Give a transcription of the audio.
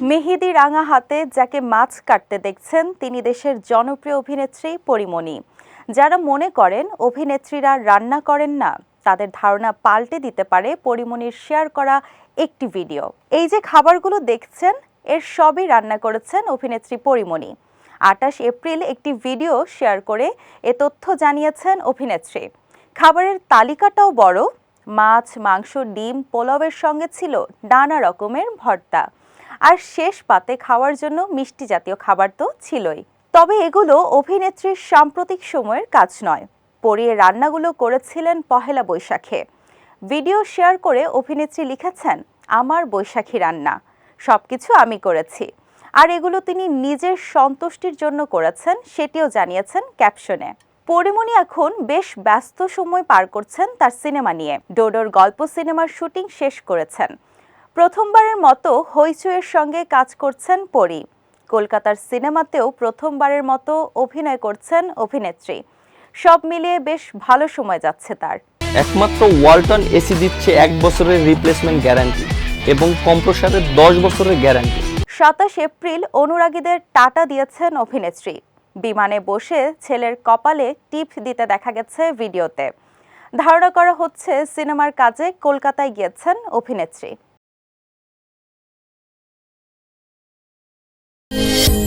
মেহেদি রাঙা হাতে যাকে মাছ কাটতে দেখছেন, তিনি দেশের জনপ্রিয় অভিনেত্রী পরিমণি। যারা মনে করেন অভিনেত্রীরা রান্না করেন না, তাদের ধারণা পাল্টে দিতে পারে পরিমণির শেয়ার করা একটি ভিডিও। এই যে খাবারগুলো দেখছেন, এর সবই রান্না করেছেন অভিনেত্রী পরিমণি। আটাশ এপ্রিল একটি ভিডিও শেয়ার করে এ তথ্য জানিয়েছেন অভিনেত্রী। খাবারের তালিকাটাও বড়, মাছ, মাংস, ডিম, পোলাওয়ের সঙ্গে ছিল নানা রকমের ভর্তা। আর শেষ পাতে খাওয়ার জন্য মিষ্টি জাতীয় খাবার তো ছিলই। তবে এগুলো অভিনেত্রীর সাম্প্রতিক সময়ের কাজ নয়। পরিয়ে রান্নাগুলো করেছিলেন পহেলা বৈশাখে। ভিডিও শেয়ার করে অভিনেত্রী লিখেছেন, আমার বৈশাখী রান্না। সব কিছু আমি করেছি। আর এগুলো তিনি নিজের সন্তুষ্টির জন্য করেছেন, সেটিও জানিয়েছেন ক্যাপশনে। পরিমণি এখন বেশ ব্যস্ত সময় পার করছেন তার সিনেমা নিয়ে। ডোডোর গল্প সিনেমার শুটিং শেষ করেছেন। প্রথমবারের মতো হইচইয়ের সঙ্গে কাজ করছেন পরি। কলকাতার সিনেমাতেও প্রথমবারের মতো অভিনয় করছেন অভিনেত্রী। সব মিলিয়ে বেশ ভালো সময় যাচ্ছে তার। একমাত্র ওয়ালটন এসি দিচ্ছে এক বছরের রিপ্লেসমেন্ট গ্যারান্টি এবং কম্প্রসারের দশ বছরের গ্যারান্টি সাতাশ এপ্রিল অনুরাগীদের টাটা দিয়েছেন অভিনেত্রী। বিমানে বসে ছেলের কপালে টিপ দিতে দেখা গেছে ভিডিওতে। ধারণা করা হচ্ছে সিনেমার কাজে কলকাতায় গিয়েছেন অভিনেত্রী। 嗯。